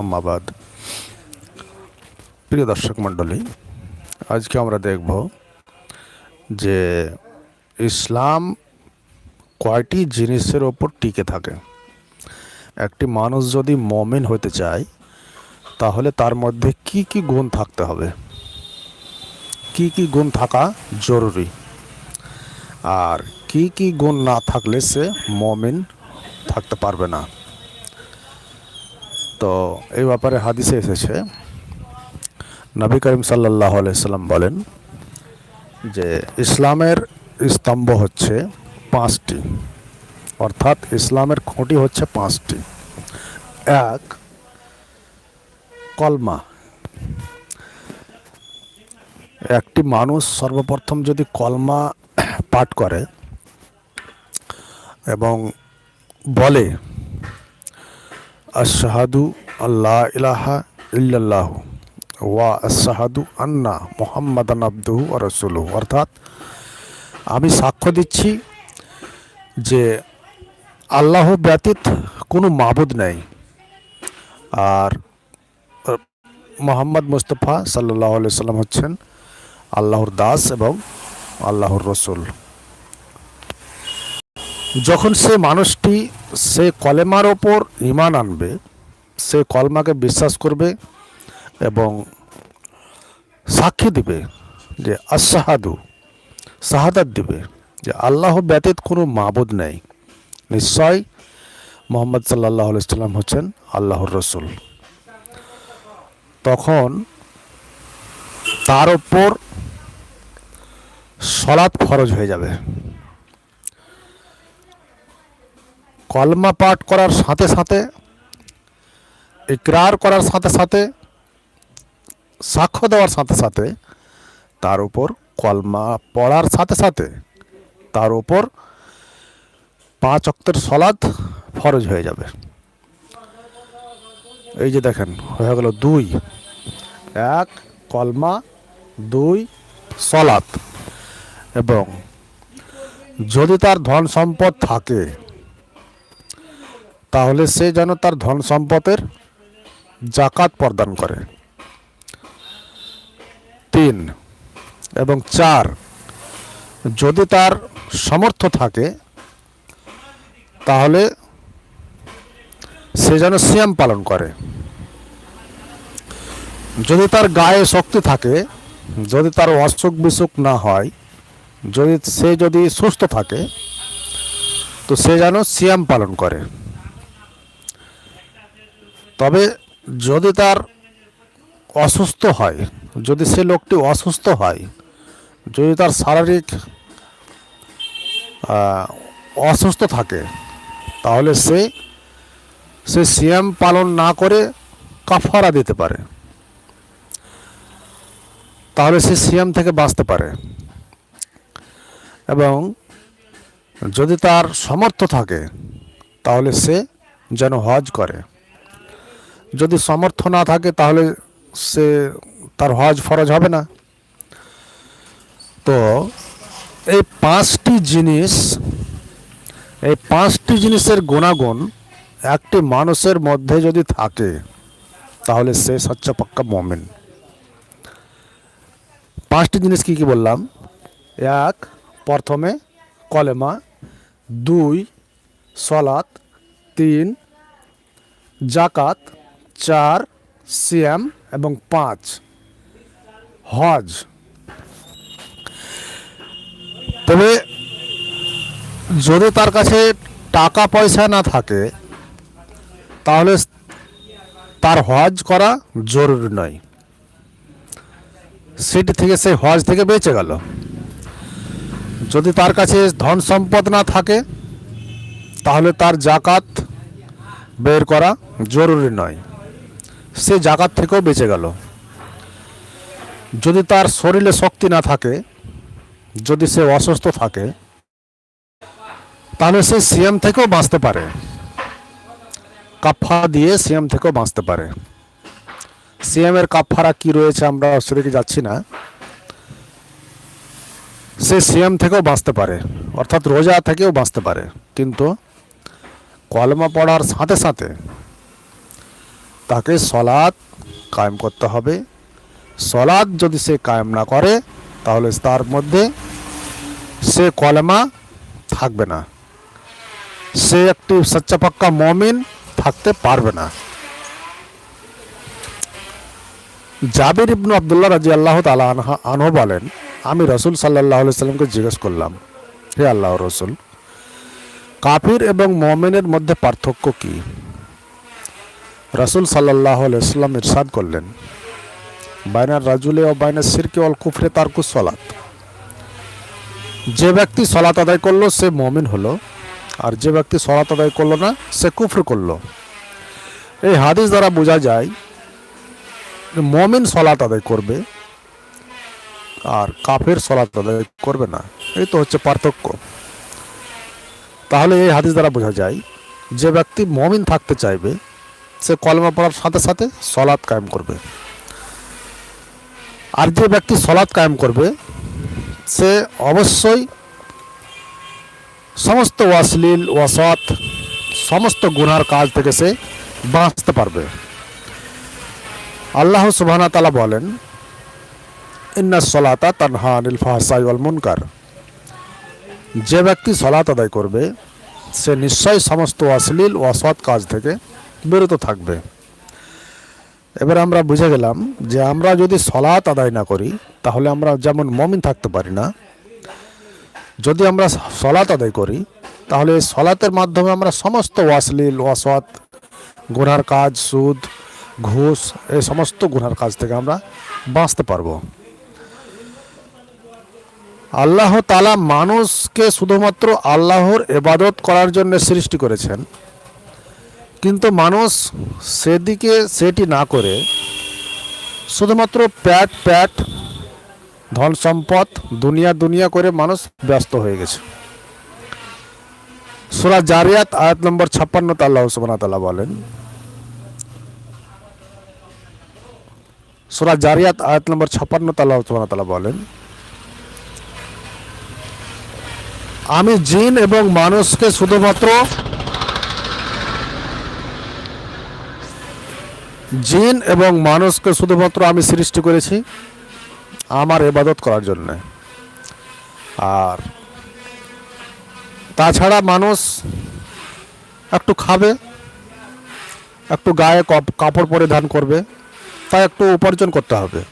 আম্মাবাদ প্রিয় দর্শক মণ্ডলী, আজকে আমরা দেখব যে ইসলাম কয়টি জিনিসের ওপর টিকে থাকে? একটি মানুষ যদি মমিন হতে চায়, তাহলে তার মধ্যে কি কি গুণ থাকতে হবে? কি কি গুণ থাকা জরুরি? আর কি কি গুণ না থাকলে সে মমিন থাকতে পারবে না। তো এই ব্যাপারে হাদিসে এসেছে, নবী করিম সাল্লাহ সাল্লাম বলেন যে ইসলামের স্তম্ভ হচ্ছে পাঁচটি, অর্থাৎ ইসলামের খুঁটি হচ্ছে পাঁচটি। এক, কলমা। একটি মানুষ সর্বপ্রথম যদি কলমা পাঠ করে এবং বলে, আশাহাদু আল্লাহ ইলাহা ইল্লাল্লাহ ওয়া আশাহাদু আন্না মোহাম্মদান আব্দুহু ও রসুলহু। অর্থাৎ আমি সাক্ষ্য দিচ্ছি যে আল্লাহ ব্যতীত কোনো মাবুদ নেই। আর মোহাম্মদ মুস্তফা সাল্লাহ সাল্লাম হচ্ছেন আল্লাহর দাস এবং আল্লাহর রসুল। যখন সে মানুষটি, সে কলেমার ওপর ইমান আনবে, সে কলমাকে বিশ্বাস করবে এবং সাক্ষী দিবে যে আশাহাদু শাহাদাত দিবে যে আল্লাহ ব্যতীত কোনো মাবুদ নেই। নিশ্চয় মোহাম্মদ সাল্লাহ সাল্লাম হচ্ছেন আল্লাহর রসুল। তখন তার ওপর সলাৎ ফরজ হয়ে যাবে। কলমা পাঠ করার সাথে সাথে, ইকরার করার সাথে সাথে, সাক্ষ্য দেওয়ার সাথে সাথে, তার উপর কলমা পড়ার সাথে সাথে, তার উপর পাঁচ অক্তের সলাদ ফরজ হয়ে যাবে। এই যে দেখেন, হয়ে গেল দুই। এক, কলমা, দুই সলাত এবং যদি তার ধন সম্পদ থাকে তাহলে সে যেন তার ধন সম্পদের জাকাত প্রদান করে। তিন এবং চার, যদি তার সমর্থ থাকে, তাহলে সে যেন সিয়াম পালন করে। যদি তার গায়ে শক্তি থাকে, যদি তার অসুখ বিসুখ না হয়, যদি সে যদি সুস্থ থাকে, তো সে যেন সিয়াম পালন করে। তবে যদি তার অসুস্থ হয়, যদি সে লোকটি অসুস্থ হয়, যদি তার শারীরিক অসুস্থ থাকে, তাহলে সে সে সিয়াম পালন না করে কাফারা দিতে পারে। তাহলে সে সিয়াম থেকে বাঁচতে পারে। এবং যদি তার সমর্থ থাকে, তাহলে সে যেন হজ করে। যদি সমর্থ না থাকে, তাহলে সে তার হজ ফরজ হবে না। তো, এই পাঁচটি জিনিস, এই পাঁচটি জিনিসের গুণাগুণ একটি মানুষের মধ্যে যদি থাকে, তাহলে সে সচ্চা পাক্কা মমেন। পাঁচটি জিনিস কি কি বললাম? এক, প্রথমে কলেমা, দুই, সলাত, তিন জাকাত চার, সিয়াম এবং পাঁচ। হজ। তবে যদি তার কাছে টাকা পয়সা না থাকে, তাহলে তার হজ করা জরুরি নয়। সেটি থেকে সে হজ থেকে বেঁচে গেল। যদি তার কাছে ধন সম্পদ না থাকে, তাহলে তার জাকাত বের করা জরুরি নয়। সে জাকাত থেকেও বেঁচে গেল। যদি তার শরীরে শক্তি না থাকে, যদি সে অসুস্থ থাকে, তাহলে সে সিএম থেকেও বাঁচতে পারে। কাফা দিয়ে সিএম থেকেও বাঁচতে পারে। সিএম এর কাফারা কি রয়েছে আমরা সেদিকে যাচ্ছি না। সে সিএম থেকেও বাঁচতে পারে, অর্থাৎ রোজা থেকেও বাঁচতে পারে। কিন্তু কলমা পড়ার সাথে সাথে তাকে সলাৎ কায়েম করতে হবে। সলাৎ যদি সে কায়েম না করে, তাহলে তার মধ্যে সে কলেমা থাকবে না। সে একটি সচ্চা মমিন থাকতে পারবে না। জাবির ইবনু আবদুল্লাহ রাজি আল্লাহ তালা আনহ বলেন, আমি রসুল সাল্লাহ সাল্লামকে জিজ্ঞেস করলাম, হে আল্লাহ রসুল, কাফির এবং মমিনের মধ্যে পার্থক্য কি? রসুল সাল্লাহ সাল্লাম ইরশাদ করলেন, বাইনার রাজুলে ও বাইনার সিরকে অল কুফরে তার সলাত। যে ব্যক্তি সলাত আদায় করল, সে মমিন হলো, আর যে ব্যক্তি সলাত আদায় করল না, সে কুফর করল। এই হাদিস দ্বারা বোঝা যায়, মমিন সলাত আদায় করবে, আর কাফের সলাত আদায় করবে না। এই তো হচ্ছে পার্থক্য। তাহলে এই হাদিস দ্বারা বোঝা যায়, যে ব্যক্তি মমিন থাকতে চাইবে সে কলমা পড়ার সাথে সাথে সলাৎ কায়েম করবে। আর যে ব্যক্তি সলাৎ কায়েম করবে, সে অবশ্যই সমস্ত অশ্লীল অসৎ সমস্ত গুনার কাজ থেকে সে বাঁচতে পারবে। আল্লাহ সুবহানা তালা বলেন, ইন্না সলাতা তানহা আনিল ফাহসাই ওয়াল মুনকার। যে ব্যক্তি সলাত আদায় করবে, সে নিশ্চয়ই সমস্ত অশ্লীল অসৎ কাজ থেকে বিরত থাকবে। এবার আমরা বুঝে গেলাম যে আমরা যদি সলাত আদায় না করি, তাহলে আমরা যেমন মমিন থাকতে পারি না। যদি আমরা সলাত আদায় করি, তাহলে সলাতের মাধ্যমে আমরা সমস্ত অশ্লীল অসৎ গুনার কাজ, সুদ, ঘুষ, এই সমস্ত গুনার কাজ থেকে আমরা বাঁচতে পারব। আল্লাহ তালা মানুষকে শুধুমাত্র আল্লাহর এবাদত করার জন্য সৃষ্টি করেছেন। কিন্তু মানুষ সেদিকে সেটি না করে শুধুমাত্র প্যাট প্যাট, ধন সম্পদ, দুনিয়া দুনিয়া করে মানুষ ব্যস্ত হয়ে গেছে। সুরা জারিয়াত, আয়াত নম্বর ছাপ্পান্ন সুবহানাহু তাআলা বলেন, সুরা জারিয়াত, আয়াত নম্বর ছাপ্পান্ন আল্লাহ সুবহানাহু তাআলা বলেন, আমি জিন এবং মানুষকে শুধুমাত্র জিন এবং মানুষকে শুধুমাত্র আমি সৃষ্টি করেছি আমার এবাদত করার জন্য। আর তাছাড়া মানুষ একটু খাবে, একটু গায়ে কপ- কাপড় পরিধান করবে, তা একটু উপার্জন করতে হবে।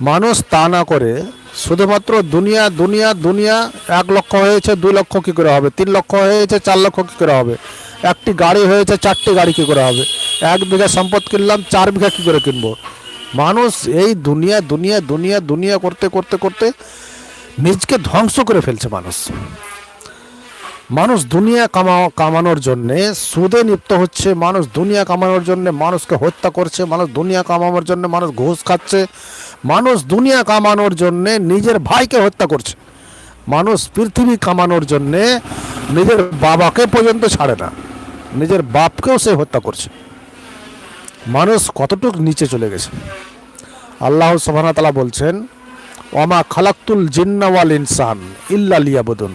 মানুষ তা না করে শুধুমাত্র দুনিয়া দুনিয়া দুনিয়া, এক লক্ষ হয়েছে, দুই লক্ষ কী করে হবে, তিন লক্ষ হয়েছে, চার লক্ষ কী করে হবে? একটি গাড়ি হয়েছে, চারটি গাড়ি কী করে হবে? এক বিঘা সম্পদ কিনলাম, চার বিঘা কী করে কিনবো? মানুষ এই দুনিয়া দুনিয়া দুনিয়া দুনিয়া করতে করতে করতে নিজকে ধ্বংস করে ফেলছে মানুষ। মানুষ দুনিয়া কামা, কামানোর জন্যে সুদে লিপ্ত হচ্ছে, মানুষ দুনিয়া কামানোর জন্য মানুষকে হত্যা করছে, মানুষ দুনিয়া কামানোর জন্য মানুষ ঘুষ খাচ্ছে, মানুষ দুনিয়া কামানোর জন্যে নিজের ভাইকে হত্যা করছে। মানুষ পৃথিবী কামানোর জন্যে নিজের বাবাকে পর্যন্ত ছাড়ে না। নিজের বাপকেও সে হত্যা করছে। মানুষ কতটুকু নিচে চলে গেছে। আল্লাহ সুবহানাহু তাআলা বলছেন, ওমা খালাক্তুল জিন্নাওয়াল ইনসান ইল্লা লিয়াবুদুন।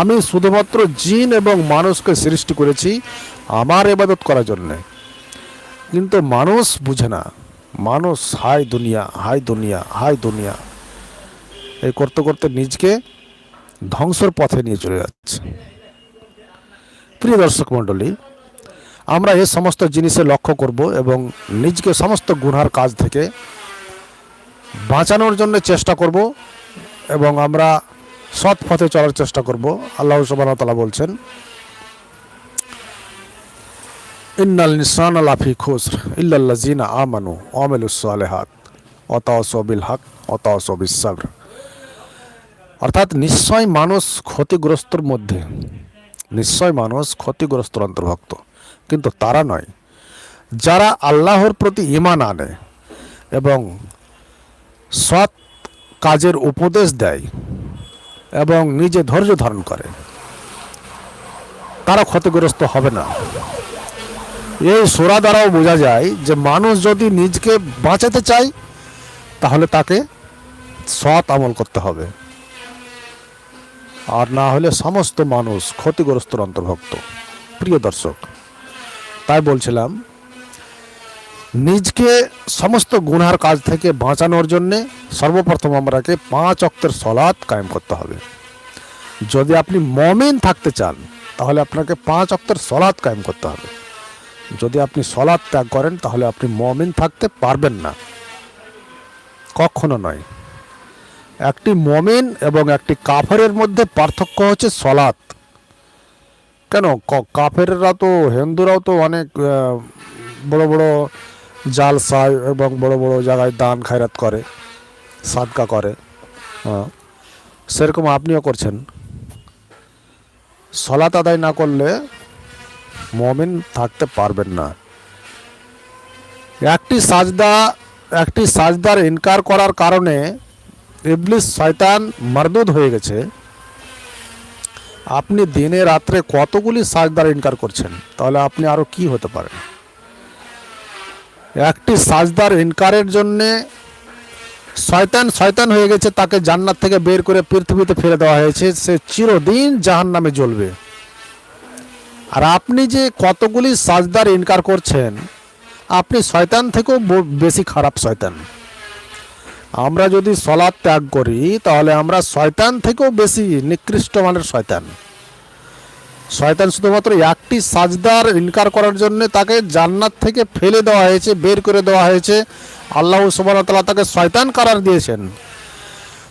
আমি শুধুমাত্র জিন এবং মানুষকে সৃষ্টি করেছি আমার এবাদত করার জন্য। কিন্তু মানুষ বুঝে না, মানুষ হাই দুনিয়া হাই দুনিয়া হাই দুনিয়া। এই করতে করতে নিজকে ধ্বংসের পথে নিয়ে চলে যাচ্ছে। প্রিয় দর্শক মণ্ডলী, আমরা এই সমস্ত জিনিসে লক্ষ্য করব এবং নিজকে সমস্ত গুনহার কাজ থেকে বাঁচানোর জন্য চেষ্টা করব এবং আমরা সৎ পথে চলার চেষ্টা করব। আল্লাহ সুবহানাহু তাআলা বলছেন, ইন্নাল নিসান লাফি খুসর ইল্লাল্লাযিনা আমানু ওয়া আমিলুস সালিহাত ওয়া তাওয়াসাউ বিল হক ওয়া তাওয়াসাউ বিস সাবর। অর্থাৎ নিশ্চয় মানুষ ক্ষতিগ্রস্তর মধ্যে নিশ্চয় মানুষ ক্ষতিগ্রস্তর অন্তর্ভুক্ত, কিন্তু তারা নয়। যারা আল্লাহর প্রতি ঈমান আনে এবং সৎ কাজের উপদেশ দেয় এবং নিজে ধৈর্য ধারণ করে, তারা ক্ষতিগ্রস্ত হবে না। এই সোরা দ্বারাও বোঝা যায় যে মানুষ যদি নিজকে বাঁচাতে চায়, তাহলে তাকে সৎ আমল করতে হবে। আর না হলে সমস্ত মানুষ ক্ষতিগ্রস্তর অন্তর্ভুক্ত। প্রিয় দর্শক, তাই বলছিলাম, নিজকে সমস্ত গুনহার কাজ থেকে বাঁচানোর জন্যে সর্বপ্রথম আমরাকে পাঁচ অক্তের সলাৎ কায়েম করতে হবে। যদি আপনি মমিন থাকতে চান, তাহলে আপনাকে পাঁচ অক্তের সলাৎ কায়েম করতে হবে। যদি আপনি সলাৎ ত্যাগ করেন, তাহলে আপনি মমিন থাকতে পারবেন না। কখনো নয়। একটি মমিন এবং একটি কাফেরের মধ্যে পার্থক্য হচ্ছে সলাৎ কেন? কাফেররা তো, হিন্দুরাও তো অনেক বড় বড় জালসায় এবং বড় বড় জায়গায় দান খায়রাত করে, সাদকা করে। সেরকম আপনিও করছেন। সলাত আদায় না করলে মমিন থাকতে পারবেন না। একটি সাজদা, একটি সাজদার ইনকার করার কারণে ইবলিস শয়তান মারদুদ হয়ে গেছে। আপনি দিনে রাত্রে কতগুলি সাজদার ইনকার করছেন? তাহলে আপনি আরও কি হতে পারেন? একটি সাজদার ইনকারের জন্যে শয়তান শয়তান হয়ে গেছে, তাকে জান্নাত থেকে বের করে পৃথিবীতে ফেলে দেওয়া হয়েছে। সে চিরদিন জাহান নামে জ্বলবে। আর আপনি যে কতগুলি সাজদার ইনকার করছেন, আপনি শয়তান থেকেও বেশি খারাপ শয়তান। আমরা যদি সলাদ ত্যাগ করি, তাহলে আমরা শয়তান থেকেও বেশি নিকৃষ্ট মানের শয়তান। শয়তান শুধুমাত্র একটি সাজদার ইনকার করার জন্য তাকে জান্নাত থেকে ফেলে দেওয়া হয়েছে, বের করে দেওয়া হয়েছে। আল্লাহ সুবাহ তালা তাকে শয়তান কারার দিয়েছেন।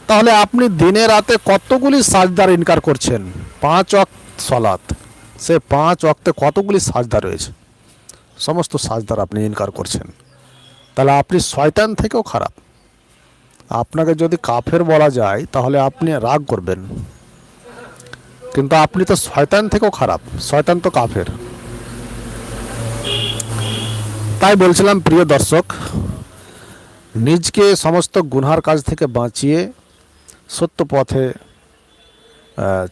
তাহলে আপনি দিনে রাতে কতগুলি সাজদার ইনকার করছেন? পাঁচ অক সলাত সে পাঁচ অক্তে কতগুলি সাজদা রয়েছে? সমস্ত সাজদার আপনি ইনকার করছেন। তাহলে আপনি শয়তান থেকেও খারাপ। আপনাকে যদি কাফের বলা যায়, তাহলে আপনি রাগ করবেন। কিন্তু আপনি তো শয়তান থেকেও খারাপ। শয়তান তো কাফের। তাই বলছিলাম, প্রিয় দর্শক, নিজকে সমস্ত গুনহার কাজ থেকে বাঁচিয়ে সত্য পথে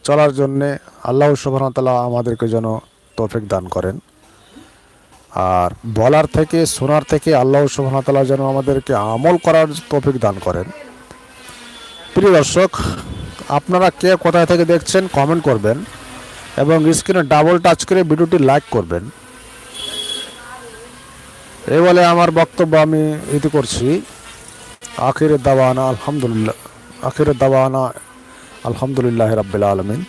চলার জন্যে আল্লাহ সুবাহতাল্লাহ আমাদেরকে যেন তৌফিক দান করেন। আর বলার থেকে, শোনার থেকে আল্লাহ সুবাহতাল্লাহ যেন আমাদেরকে আমল করার তৌফিক দান করেন। প্রিয় দর্শক, আপনারা কে কোথায় থেকে দেখছেন কমেন্ট করবেন এবং স্ক্রিনে ডাবল টাচ করে ভিডিওটি লাইক করবেন। এই বলে আমার বক্তব্য আমি ইতি করছি। আখিরের দাওয়ানা আলহামদুলিল্লাহ, আখিরের দাওয়ানা আলহামদুলিল্লাহ রাব্বিল আলমিন।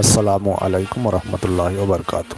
আসসালামু আলাইকুম রহমতুল্লাহ ওবরকাত